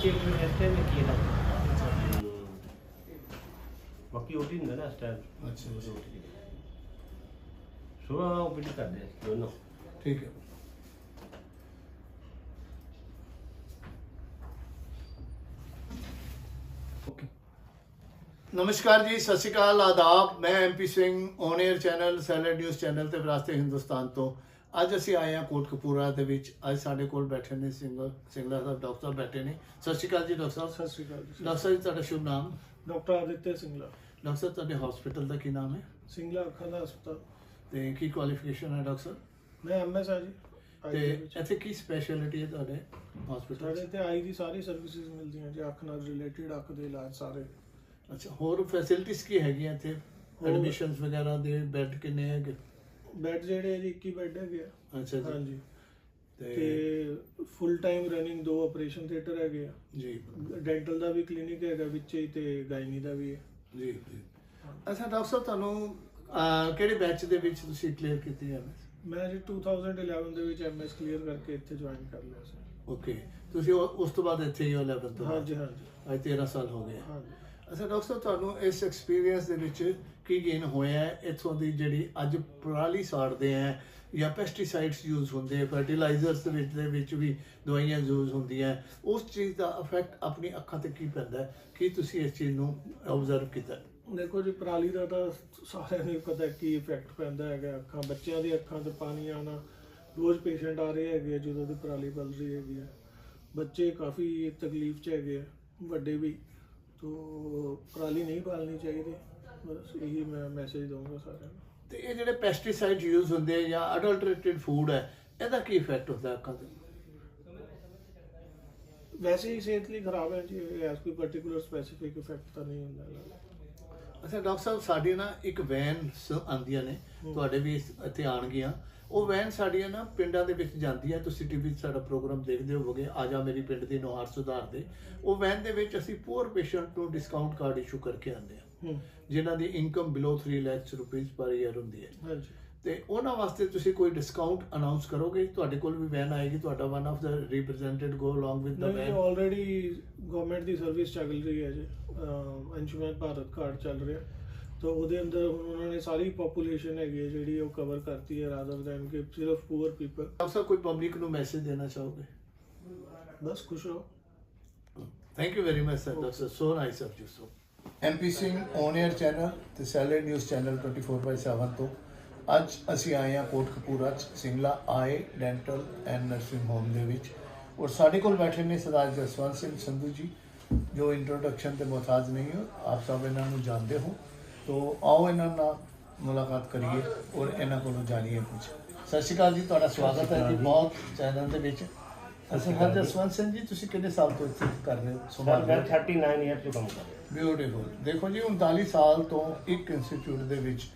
ਇਸ ਟਾਈਮ ਕੀ ਹੈ ਬਾਕੀ ਉਹ ਹੁੰਦਾ ਨਾ ਇਸ ਟਾਈਮ ਅੱਛਾ ਅੱਛਾ ਸੁਬਾਹ ਓਪੀਡੀ ਕਰਦੇ ਆ ਦੋਨੋਂ ਠੀਕ ਹੈ ਓਕੇ ਨਮਸਕਾਰ ਜੀ ਸਤਿ ਸ਼੍ਰੀ ਅਕਾਲ ਆਦਾਬ ਮੈਂ MP Singh on air channel seller news channel ਤੇ ਵਿਰਾਸਤੇ ਹਿੰਦੁਸਤਾਨ ਤੋਂ ਅੱਜ ਅਸੀਂ ਆਏ ਹਾਂ ਕੋਟਕਪੂਰਾ ਦੇ ਵਿੱਚ। ਅੱਜ ਸਾਡੇ ਕੋਲ ਬੈਠੇ ਨੇ ਸਿੰਘ ਸਿੰਘਲਾ ਸਾਹਿਬ ਡਾਕਟਰ ਸਾਹਿਬ ਬੈਠੇ ਨੇ। ਸਤਿ ਸ਼੍ਰੀ ਅਕਾਲ ਜੀ ਡਾਕਟਰ ਸਾਹਿਬ। ਸਤਿ ਸ਼੍ਰੀ ਅਕਾਲ ਜੀ ਡਾਕਟਰ ਸਾਹਿਬ ਜੀ, ਤੁਹਾਡਾ ਸ਼ੁਭ ਨਾਮ? ਡਾਕਟਰ ਆਦਿਤਯ ਸਿੰਗਲਾ। ਡਾਕਟਰ ਸਾਹਿਬ ਤੁਹਾਡੇ ਹਸਪੀਟਲ ਦਾ ਕੀ ਨਾਮ ਹੈ? ਸਿੰਗਲਾ ਅੱਖਾਂ ਦਾ ਹਸਪਤਾਲ। ਤੇ ਕੀ ਕੁਆਲੀਫਿਕੇਸ਼ਨ ਹੈ ਡਾਕਟਰ ਸਾਹਿਬ? ਮੈਂ ਐਮਐਸ ਆ ਜੀ ਤੇ। ਇੱਥੇ ਕੀ ਸਪੈਸ਼ਲਿਟੀ ਹੈ ਤੁਹਾਡੇ ਹਸਪੀਟਲ ਸਾਡੇ ਤੇ ਆਈ ਦੀ ਸਾਰੀ ਸਰਵਿਸਿਜ਼ ਮਿਲਦੀਆਂ ਜੀ ਅੱਖ ਨਾਲ ਰਿਲੇਟਡ ਅੱਖ ਦੇ ਇਲਾਜ ਸਾਰੇ। ਅੱਛਾ ਹੋਰ ਫੈਸਿਲਿਟੀਆਂ ਕੀ ਹੈਗੀਆਂ ਇੱਥੇ? ਐਡਮਿਸ਼ਨਸ ਵਗੈਰਾ ਦੇ ਬੈੱਡ ਕਿੰਨੇ ਹੈਗੇ? ਬੈੱਡ ਜਿਹੜੇ ਜੀ 21 ਬੈੱਡ ਹੈਗੇ ਆ। ਅੱਛਾ ਜੀ। ਹਾਂਜੀ। ਤੇ ਫੁੱਲ ਟਾਈਮ ਰਨਿੰਗ ਦੋ ਆਪਰੇਸ਼ਨ ਥੀਏਟਰ ਹੈਗੇ ਆ। ਜੀ। ਡੈਂਟਲ ਦਾ ਵੀ ਕਲੀਨਿਕ ਹੈਗਾ ਵਿੱਚ ਹੀ ਤੇ ਗਾਇਨੀ ਦਾ ਵੀ ਹੈ। ਜੀ ਜੀ। ਅੱਛਾ ਡਾਕਟਰ ਸਾਹਿਬ ਤੁਹਾਨੂੰ ਅਹ, ਕਿਹੜੇ ਬੈਚ ਦੇ ਵਿੱਚ ਤੁਸੀਂ ਕਲੀਅਰ ਕੀਤੀ ਹੈ ਮੈਂ ਜੀ 2011 ਦੇ ਵਿੱਚ ਐਮਐਸ ਕਲੀਅਰ ਕਰਕੇ ਇੱਥੇ ਜੁਆਇਨ ਕਰ ਲਿਆ ਸੀ। ਓਕੇ ਤੁਸੀਂ ਉਹ- ਉਸ ਤੋਂ ਬਾਅਦ ਇੱਥੇ ਹੀ ਹੋ 11 ਤੋਂ? ਹਾਂਜੀ ਹਾਂਜੀ। ਅੱਜ 13 ਸਾਲ ਹੋ ਗਏ। ਹਾਂਜੀ। ਅੱਛਾ, ਡਾਕਟਰ ਸਾਹਿਬ, ਤੁਹਾਨੂੰ ਇਸ ਐਕਸਪੀਰੀਅੰਸ ਦੇ ਵਿੱਚ ਕੀ ਗੇਨ ਹੋਇਆ ਹੈ? ਇੱਥੋਂ ਦੀ ਜਿਹੜੀ ਅੱਜ ਪਰਾਲੀ ਸਾੜਦੇ ਆ ਜਾਂ ਪੈਸਟੀਸਾਈਡਸ ਯੂਜ਼ ਹੁੰਦੇ ਆ ਫਰਟੀਲਾਈਜ਼ਰਸ ਦੇ ਵਿੱਚ ਦੇ ਵਿੱਚ ਵੀ ਦਵਾਈਆਂ ਯੂਜ਼ ਹੁੰਦੀਆਂ ਉਸ ਚੀਜ਼ ਦਾ ਇਫੈਕਟ ਆਪਣੀ ਅੱਖਾਂ ਤੇ ਕੀ ਪੈਂਦਾ ਕੀ ਤੁਸੀਂ ਇਸ ਚੀਜ਼ ਨੂੰ ਆਬਜ਼ਰਵ ਕੀਤਾ? ਦੇਖੋ ਜੀ, ਪਰਾਲੀ ਦਾ ਤਾਂ ਸਾਰਿਆਂ ਨੂੰ ਪਤਾ ਕੀ ਇਫੈਕਟ ਪੈਂਦਾ ਹੈਗਾ ਅੱਖਾਂ, ਬੱਚਿਆਂ ਦੀ ਅੱਖਾਂ ਤੇ ਪਾਣੀ ਆਣਾ ਰੋਜ਼ ਪੇਸ਼ੈਂਟ ਆ ਰਹੇ ਹੈਗੇ ਆ, ਜਦੋਂ ਦੀ ਪਰਾਲੀ ਬਲ ਰਹੀ ਹੈਗੀ ਆ। ਬੱਚੇ ਕਾਫੀ ਤਕਲੀਫ 'ਚ ਹੈਗੇ ਆ, ਵੱਡੇ ਵੀ। ਤੋ ਪਰਾਲੀ ਨਹੀਂ ਪਾਲਣੀ ਚਾਹੀਦੀ। ਬਸ ਇਹੀ ਮੈਂ ਮੈਸੇਜ ਦਊਂਗਾ ਸਾਰਿਆਂ ਨੂੰ। ਤੇ ਇਹ ਜਿਹੜੇ ਪੈਸਟੀਸਾਈਡ ਯੂਜ਼ ਹੁੰਦੇ ਆ ਜਾਂ ਅਡਲਟਰੇਟਡ ਫੂਡ ਹੈ ਇਹਦਾ ਕੀ ਇਫੈਕਟ ਹੁੰਦਾ ਅੱਖਾਂ ਤੇ? ਵੈਸੇ ਹੀ ਸਿਹਤ ਲਈ ਖਰਾਬ ਹੈ ਜੀ ਐਸ ਕੋਈ ਪਾਰਟਿਕੂਲਰ ਸਪੈਸੀਫਿਕ ਇਫੈਕਟ ਤਾਂ ਨਹੀਂ ਹੁੰਦਾ ਅੱਛਾ ਡਾਕਟਰ ਸਾਹਿਬ ਸਾਡੀ ਨਾ ਇੱਕ ਵੈਨ ਆਉਂਦੀਆਂ ਨੇ ਤੁਹਾਡੇ ਵੀ ਇਸ- ਇੱਥੇ ਆਣਗੀਆਂ ਉਹ ਵੈਨ ਸਾਡੀਆਂ ਨਾ ਪਿੰਡਾਂ ਦੇ ਵਿੱਚ ਜਾਂਦੀ ਹੈ। ਤੁਸੀਂ ਟੀਵੀ 'ਤੇ ਸਾਡਾ ਪ੍ਰੋਗਰਾਮ ਦੇਖਦੇ ਹੋਵੋਗੇ ਆ ਜਾ ਮੇਰੀ ਪਿੰਡ ਦੀ ਨੁਹਾਰ ਸੁਧਾਰ ਦੇ। ਉਹ ਵੈਨ ਦੇ ਵਿੱਚ ਅਸੀਂ ਪੂਅਰ ਪੇਸ਼ੈਂਟ ਨੂੰ ਡਿਸਕਾਊਂਟ ਕਾਰਡ ਇਸ਼ੂ ਕਰਕੇ ਆਉਂਦੇ ਆ ਹੂੰ। ਜਿਨ੍ਹਾਂ ਦੀ ਇਨਕਮ ਬਿਲੋ 3 ਲੱਖ ਰੁਪਏ ਪਰ ਈਅਰ ਹੁੰਦੀ ਹੈ। ਹਾਂਜੀ। ਤੇ ਉਹਨਾਂ ਵਾਸਤੇ ਤੁਸੀਂ ਕੋਈ ਡਿਸਕਾਊਂਟ ਅਨਾਉਂਸ ਕਰੋਗੇ? ਤੁਹਾਡੇ ਕੋਲ ਵੀ ਵੈਨ ਆਏਗੀ ਤੁਹਾਡਾ ਵਨ ਆਫ ਦਾ ਰਿਪਰੈਜ਼ੈਂਟੇਟਿਵ ਗੋ ਅਲੋਂਗ ਵਿਦ ਦਾ ਨਹੀਂ ਵੈਨ ਆਲਰੇਡੀ ਗਵਰਨਮੈਂਟ ਦੀ ਸਰਵਿਸ ਚੱਲ ਰਹੀ ਹੈ ਜੀ। ਅੰਸ਼ੁਮਨ ਭਾਰਤ ਕਾਰਡ ਚੱਲ ਰਿਹਾ। ਤਾਂ ਉਹਦੇ ਅੰਦਰ ਹੁਣ ਉਹਨਾਂ ਨੇ ਸਾਰੀ ਪੋਪੂਲੇਸ਼ਨ ਹੈਗੀ ਹੈ ਜਿਹੜੀ ਉਹ ਕਵਰ ਕਰਤੀ ਹੈ ਰਾਦਰ ਦੈਨ ਕਿ ਸਿਰਫ ਪੂਅਰ ਪੀਪਲ ਸਾਹਿਬ ਕੋਈ ਪਬਲਿਕ ਨੂੰ ਮੈਸੇਜ ਦੇਣਾ ਚਾਹੋਗੇ? ਬਸ ਖੁਸ਼ ਰਹੋ। Thank you very much sir doctor so nice of you so MP Singh on air channel ਤੇ ਸੈਲਰ ਨਿਊਜ਼ ਚੈਨਲ 24/7 ਤੋਂ ਅੱਜ ਅਸੀਂ ਆਏ ਹਾਂ ਕੋਟਕਪੂਰਾ ਚ Singla eye dental and nursing home ਦੇ ਵਿੱਚ। ਔਰ ਸਾਡੇ ਕੋਲ ਬੈਠੇ ਨੇ ਸਰਦਾਰ ਜਸਵੰਤ ਸਿੰਘ ਸੰਧੂ ਜੀ ਜੋ ਇੰਟਰੋਡਕਸ਼ਨ ਤੇ ਮੁਹਤਾਜ ਨਹੀਂ ਹੋ। ਆਪ ਸਭ ਇਹਨਾਂ ਨੂੰ ਜਾਣਦੇ ਹੋ। ਤੋ ਆਓ ਇਹਨਾਂ ਨਾਲ ਮੁਲਾਕਾਤ ਕਰੀਏ ਔਰ ਇਹਨਾਂ ਕੋਲੋਂ ਜਾਣੀਏ ਕੁਝ ਸਤਿ ਸ਼੍ਰੀ ਅਕਾਲ ਜੀ ਤੁਹਾਡਾ ਸਵਾਗਤ ਹੈ ਜੀ ਬਹੁਤ ਚੈਨਲ ਦੇ ਵਿੱਚ। ਅਸੀਂ ਹਰ ਜਸਵੰਤ ਸਿੰਘ ਜੀ ਤੁਸੀਂ ਕਿੰਨੇ ਸਾਲ ਤੋਂ ਇੱਥੇ ਕਰ ਰਹੇ ਹੋ? ਸਰ ਮੈਂ ਰਹੇ ਹੋ 39 ਇਅਰ ਤੋਂ ਕੰਮ ਕਰ ਰਿਹਾ। ਬਿਊਟੀਫੁਲ ਦੇਖੋ ਜੀ 39 ਸਾਲ ਤੋਂ ਇੱਕ ਇੰਸਟੀਚਿਊਟ ਦੇ ਵਿੱਚ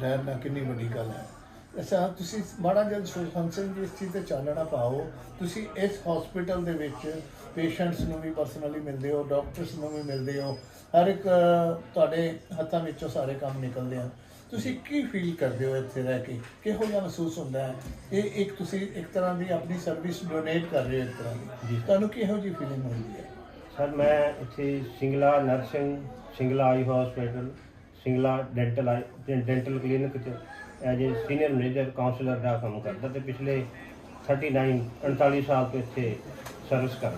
ਰਹਿਣਾ ਕਿੰਨੀ ਵੱਡੀ ਗੱਲ ਹੈ। ਅੱਛਾ ਤੁਸੀਂ ਮਾੜਾ ਜਿਹਾ ਫੰਕਸ਼ਨ ਜੀ ਇਸ ਚੀਜ਼ ਤੇ ਚਾਨਣਾ ਪਾਓ। ਤੁਸੀਂ ਇਸ ਹਸਪੀਟਲ ਦੇ ਵਿੱਚ ਪੇਸ਼ੈਂਟਸ ਨੂੰ ਵੀ ਪਰਸਨਲੀ ਮਿਲਦੇ ਹੋ ਡਾਕਟਰਸ ਨੂੰ ਵੀ ਮਿਲਦੇ ਹੋ। ਹਰ ਇੱਕ ਤੁਹਾਡੇ ਹੱਥਾਂ ਵਿੱਚੋਂ ਸਾਰੇ ਕੰਮ ਨਿਕਲਦੇ ਆ। ਤੁਸੀਂ ਕੀ ਫੀਲ ਕਰਦੇ ਹੋ ਇੱਥੇ ਰਹਿ ਕੇ? ਕਿਹੋ ਜਿਹਾ ਮਹਿਸੂਸ ਹੁੰਦਾ ਹੈ? ਇਹ ਇੱਕ ਤੁਸੀਂ ਇੱਕ ਤਰ੍ਹਾਂ ਦੀ ਆਪਣੀ ਸਰਵਿਸ ਡੋਨੇਟ ਕਰ ਰਹੇ ਹੋ ਇੱਕ ਤਰ੍ਹਾਂ ਦੀ। ਤੁਹਾਨੂੰ ਕਿਹੋ ਜਿਹੀ ਫੀਲਿੰਗ ਹੁੰਦੀ ਹੈ? ਸਰ ਮੈਂ ਇੱਥੇ Singla nursing Singla eye hospital Singla dental eye dental clinic ਚ as a senior manager counsellor ਦਾ ਕੰਮ ਕਰਦਾ ਤੇ ਪਿਛਲੇ 39 39 ਸਾਲ ਤੋਂ ਇੱਥੇ ਸਰਵਿਸ ਕਰ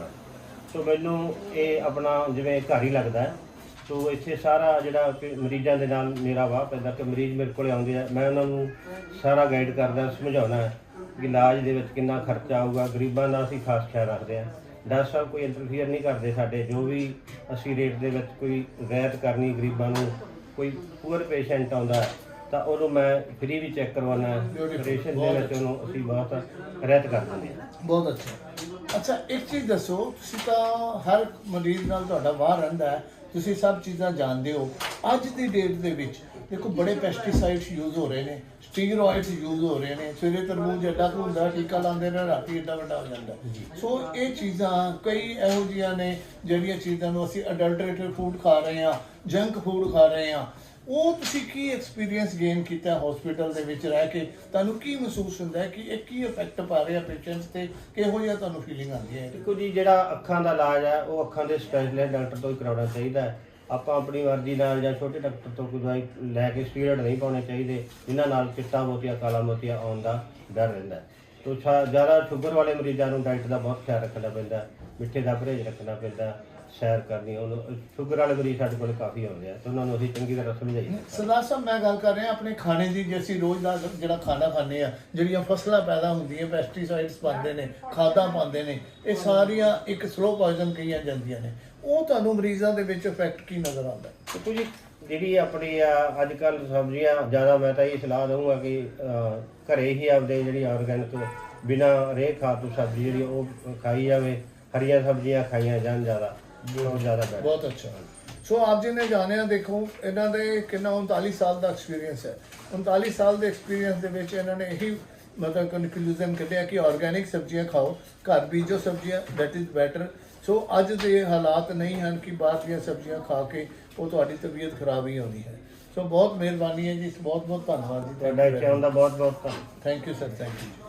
ਸੋ ਮੈਨੂੰ ਇਹ ਆਪਣਾ ਜਿਵੇਂ ਘਰ ਹੀ ਲੱਗਦਾ ਸੋ ਇੱਥੇ ਸਾਰਾ ਜਿਹੜਾ ਕਿ ਮਰੀਜ਼ਾਂ ਦੇ ਨਾਲ ਮੇਰਾ ਵਾਹ ਪੈਂਦਾ ਕਿ ਮਰੀਜ਼ ਮੇਰੇ ਕੋਲੇ ਆਉਂਦੇ ਆ। ਮੈਂ ਉਹਨਾਂ ਨੂੰ ਸਾਰਾ ਗਾਈਡ ਕਰਦਾ, ਸਮਝਾਉਣਾ ਕਿ ਇਲਾਜ ਦੇ ਵਿੱਚ ਕਿੰਨਾ ਖਰਚਾ ਆਊਗਾ। ਗਰੀਬਾਂ ਦਾ ਅਸੀਂ ਖਾਸ ਖਿਆਲ ਰੱਖਦੇ ਹਾਂ। ਡਾਕਟਰ ਸਾਹਿਬ ਕੋਈ ਇੰਟਰਫੀਅਰ ਨਹੀਂ ਕਰਦੇ ਸਾਡੇ। ਜੋ ਵੀ ਅਸੀਂ ਰੇਟ ਦੇ ਵਿੱਚ ਕੋਈ ਰਿਆਇਤ ਕਰਨੀ ਗਰੀਬਾਂ ਨੂੰ, ਕੋਈ ਪੂਅਰ ਪੇਸ਼ੈਂਟ ਆਉਂਦਾ ਤਾਂ ਉਹਨੂੰ ਮੈਂ ਫ੍ਰੀ ਵੀ ਚੈੱਕ ਕਰਵਾਉਣਾ. ਆਪਰੇਸ਼ਨ ਦੇ ਵਿੱਚ ਉਹਨੂੰ ਅਸੀਂ ਬਹੁਤ ਰਿਆਇਤ ਕਰ ਦਿੰਦੇ ਹਾਂ। ਬਹੁਤ ਅੱਛਾ। ਅੱਛਾ ਇੱਕ ਚੀਜ਼ ਦੱਸੋ ਤੁਸੀਂ ਤਾਂ ਹਰ ਮਰੀਜ਼ ਨਾਲ ਤੁਹਾਡਾ ਵਾਹ ਰਹਿੰਦਾ ਹੈ। ਤੁਸੀਂ ਸਭ ਚੀਜ਼ਾਂ ਜਾਣਦੇ ਹੋ। ਅੱਜ ਦੀ ਡੇਟ ਦੇ ਵਿੱਚ ਦੇਖੋ ਬੜੇ ਪੈਸਟੀਸਾਈਡਸ ਯੂਜ਼ ਹੋ ਰਹੇ ਨੇ ਸਟੀਰੋਇਡਸ ਯੂਜ਼ ਹੋ ਰਹੇ ਨੇ। ਸਵੇਰੇ ਤਰਬੂਜ ਐਡਾ ਕੁ ਹੁੰਦਾ ਟੀਕਾ ਲਾਉਂਦੇ ਨੇ ਰਾਤੀ ਐਡਾ ਵੱਡਾ ਹੋ ਜਾਂਦਾ। ਸੋ ਇਹ ਚੀਜ਼ਾਂ ਕਈ ਇਹੋ ਜਿਹੀਆਂ ਨੇ ਜਿਹੜੀਆਂ ਚੀਜ਼ਾਂ ਨੂੰ ਅਸੀਂ ਅਡਲਟਰੇਟਡ ਫੂਡ ਖਾ ਰਹੇ ਹਾਂ ਜੰਕ ਫੂਡ ਖਾ ਰਹੇ ਹਾਂ। ਉਹ ਤੁਸੀਂ ਕੀ ਐਕਸਪੀਰੀਅੰਸ ਗੇਨ ਕੀਤਾ ਹਸਪੀਟਲ ਦੇ ਵਿੱਚ ਰਹਿ ਕੇ? ਤੁਹਾਨੂੰ ਕੀ ਮਹਿਸੂਸ ਹੁੰਦਾ ਹੈ ਕਿ ਇਹ ਕੀ ਇਫੈਕਟ ਪਾ ਰਿਹਾ ਪੇਸ਼ੈਂਟਸ ਤੇ? ਕਿਹੋ ਜਿਹਾ ਤੁਹਾਨੂੰ ਫੀਲਿੰਗ ਆਉਂਦੀ ਹੈ? ਦੇਖੋ ਜੀ, ਜਿਹੜਾ ਅੱਖਾਂ ਦਾ ਇਲਾਜ ਹੈ, ਉਹ ਅੱਖਾਂ ਦੇ ਸਪੈਸ਼ਲਿਸਟ ਡਾਕਟਰ ਤੋਂ ਹੀ ਕਰਾਉਣਾ ਚਾਹੀਦਾ ਹੈ। ਆਪਾਂ ਆਪਣੀ ਮਰਜ਼ੀ ਨਾਲ ਜਾਂ ਛੋਟੇ ਡਾਕਟਰ ਤੋਂ ਕੋਈ ਦਵਾਈ ਲੈ ਕੇ ਸਟੀਰੋਇਡ ਨਹੀਂ ਪਾਉਣੇ ਚਾਹੀਦੇ। ਜਿਨ੍ਹਾਂ ਨਾਲ ਚਿੱਟਾ ਮੋਤੀਆ, ਕਾਲਾ ਮੋਤੀਆ ਆਉਣ ਦਾ ਡਰ ਰਹਿੰਦਾ ਹੈ। ਤੋ ਜ਼ਿਆਦਾ ਸ਼ੂਗਰ ਵਾਲੇ ਮਰੀਜ਼ਾਂ ਨੂੰ ਡਾਈਟ ਦਾ ਬਹੁਤ ਖਿਆਲ ਰੱਖਣਾ ਪੈਂਦਾ ਮਿੱਠੇ ਦਾ ਪਰਹੇਜ਼ ਰੱਖਣਾ ਪੈਂਦਾ ਸੈਰ ਕਰਨੀ ਉਹਨੂੰ ਸ਼ੂਗਰ ਵਾਲੇ ਮਰੀਜ਼ ਸਾਡੇ ਕੋਲ ਕਾਫੀ ਆਉਂਦੇ ਆ ਤੇ ਉਹਨਾਂ ਨੂੰ ਅਸੀਂ ਚੰਗੀ ਤਰ੍ਹਾਂ ਸਮਝਾਈਏ। ਸਰਦਾਰ ਸਾਹਿਬ ਮੈਂ ਗੱਲ ਕਰ ਰਿਹਾ ਆਪਣੇ ਖਾਣੇ ਦੀ ਜੇ ਅਸੀਂ ਰੋਜ਼ ਦਾ ਜਿਹੜਾ ਖਾਣਾ ਖਾਂਦੇ ਆ ਜਿਹੜੀਆਂ ਫਸਲਾਂ ਪੈਦਾ ਹੁੰਦੀਆਂ ਪੈਸਟੀਸਾਈਡਸ ਪਾਉਂਦੇ ਨੇ ਖਾਦਾਂ ਪਾਉਂਦੇ ਨੇ ਇਹ ਸਾਰੀਆਂ ਇੱਕ ਸਲੋ ਪੋਇਜ਼ਨ ਕਹੀਆਂ ਜਾਂਦੀਆਂ ਨੇ। ਉਹ ਤੁਹਾਨੂੰ ਮਰੀਜ਼ਾਂ ਦੇ ਵਿੱਚ ਇਫੈਕਟ ਕੀ ਨਜ਼ਰ ਆਉਂਦਾ? ਦੇਖੋ ਜੀ ਜਿਹੜੀ ਆਪਣੀ ਆ ਅੱਜ ਕੱਲ ਸਬਜ਼ੀਆਂ ਜ਼ਿਆਦਾ ਮੈਂ ਤਾਂ ਇਹ ਸਲਾਹ ਦਊਂਗਾ ਕਿ ਘਰੇ ਹੀ ਆਪਦੇ ਜਿਹੜੀ ਆਰਗੈਨਿਕ ਬਿਨਾ ਰੇ ਖਾਦ ਤੋਂ ਸਬਜ਼ੀ ਜਿਹੜੀ ਉਹ ਖਾਈ ਜਾਵੇ ਹਰੀਆਂ ਸਬਜ਼ੀਆਂ ਖਾਈਆਂ ਜਾਣ ਜ਼ਿਆਦਾ। ਬਹੁਤ ਜ਼ਿਆਦਾ ਬੈਟਰ। ਬਹੁਤ ਅੱਛਾ। ਸੋ ਆਪ ਜੀ ਨੇ ਜਾਣਿਆ ਦੇਖੋ ਇਹਨਾਂ ਦੇ ਕਿੰਨਾ 39 ਸਾਲ ਦਾ ਐਕਸਪੀਰੀਅੰਸ ਹੈ। 39 ਸਾਲ ਦੇ ਐਕਸਪੀਰੀਅੰਸ ਦੇ ਵਿੱਚ ਇਹਨਾਂ ਨੇ ਇਹੀ ਮਤਲਬ ਕਨਕਲੂਜਨ ਕੱਢਿਆ ਕਿ ਆਰਗੈਨਿਕ ਸਬਜ਼ੀਆਂ ਖਾਓ ਘਰ ਬੀਜੋ ਸਬਜ਼ੀਆਂ ਦੈਟ ਇਜ਼ ਬੈਟਰ ਸੋ ਅੱਜ ਦੇ ਹਾਲਾਤ ਨਹੀਂ ਹਨ ਕਿ ਬਾਹਰ ਦੀਆਂ ਸਬਜ਼ੀਆਂ ਖਾ ਕੇ ਉਹ ਤੁਹਾਡੀ ਤਬੀਅਤ ਖਰਾਬ ਹੀ ਹੋਣੀ ਹੈ। ਸੋ ਬਹੁਤ ਮਿਹਰਬਾਨੀ ਹੈ ਜੀ ਬਹੁਤ ਬਹੁਤ ਧੰਨਵਾਦ ਜੀ। ਤੁਹਾਡਾ ਇੱਥੇ ਆਉਣ ਦਾ ਬਹੁਤ ਬਹੁਤ ਧੰਨਵਾਦ। Thank you sir thank you